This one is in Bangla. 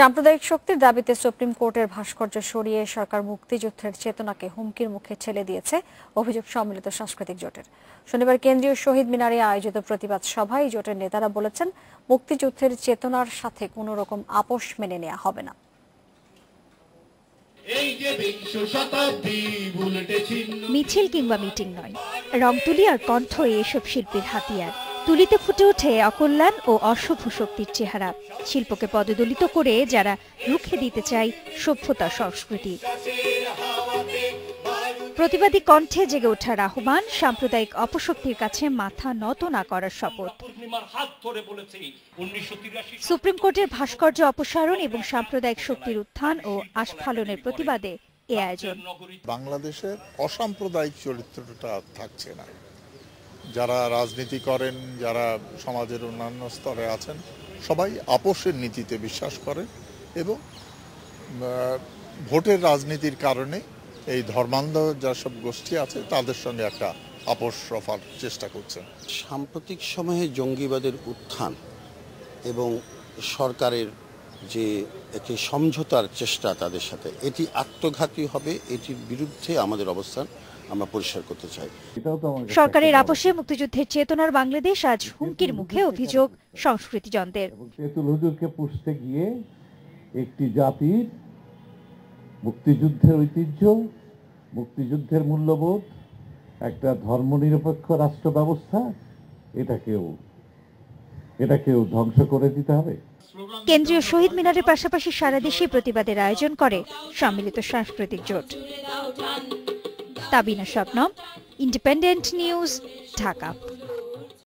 সাম্প্রদায়িক শক্তির দাবিতে সুপ্রিম কোর্টের ভাস্কর্য সরিয়ে সরকার মুক্তিযুদ্ধের চেতনাকে হুমকির মুখে ছেলে দিয়েছে অভিযোগ সম্মিলিত সাংস্কৃতিক জোটের। শনিবার কেন্দ্রীয় শহীদ মিনারে আয়োজিত প্রতিবাদ সভায় জোটের নেতারা বলেছেন মুক্তিযুদ্ধের চেতনার সাথে কোনো রকম আপোষ মেনে নেওয়া হবে না। মিছিল কিংবা মিটিং নয় রংতুলি আর কণ্ঠ এসব শিল্পীর হাতিয়ার। তুলিতে ফুটে ওঠে অকল্যাণ ও অশুভ শক্তির চেহারা। শিল্পকে পদদলিত করে যারা রুখে দিতে চায় সভ্যতা সংস্কৃতি। প্রতিবাদী কণ্ঠে জেগে ওঠার আহ্বান সাম্প্রদায়িক অপশক্তির কাছে মাথা নত না করার শপথ। সুপ্রিম কোর্টের ভাস্কর্য অপসারণ এবং সাম্প্রদায়িক শক্তির উত্থান ও আস্ফালনের প্রতিবাদে এ আয়োজন। বাংলাদেশের অসাম্প্রদায়িক চরিত্রটা থাকছে না। যারা রাজনীতি করেন, যারা সমাজের অন্যান্য স্তরে আছেন, সবাই আপোষের নীতিতে বিশ্বাস করে এবং ভোটের রাজনীতির কারণে এই ধর্মান্ধ যেসব গোষ্ঠী আছে, তাদের সঙ্গে একটা আপোষ রফার চেষ্টা করছেন সাম্প্রতিক সময়ে জঙ্গিবাদের উত্থান এবং সরকারের যে একটি সমঝোতার চেষ্টা তাদের সাথে, এটি আত্মঘাতী হবে, এটির বিরুদ্ধে আমাদের অবস্থান। আমরা পরিষ্কার করতে চাই। সরকারের আপোষে মুক্তিযুদ্ধের চেতনার বাংলাদেশ আজ হুমকির মুখে অভিযোগ সংস্কৃতিজনদের। তেঁতুল হুজুরকে পুষতে গিয়ে একটি জাতির মুক্তিযুদ্ধের ঐতিহ্য মুক্তিযুদ্ধের মূল্যবোধ একটা ধর্মনিরপেক্ষ রাষ্ট্র ব্যবস্থা এটাকেও এটাকেও ধ্বংস করে দিতে হবে। কেন্দ্রীয় শহীদ মিনারের পাশাপাশি সারা দেশে প্রতিবাদের আয়োজন করে সম্মিলিত সাংস্কৃতিক জোট। Tabina Swapnam independent news Dhaka.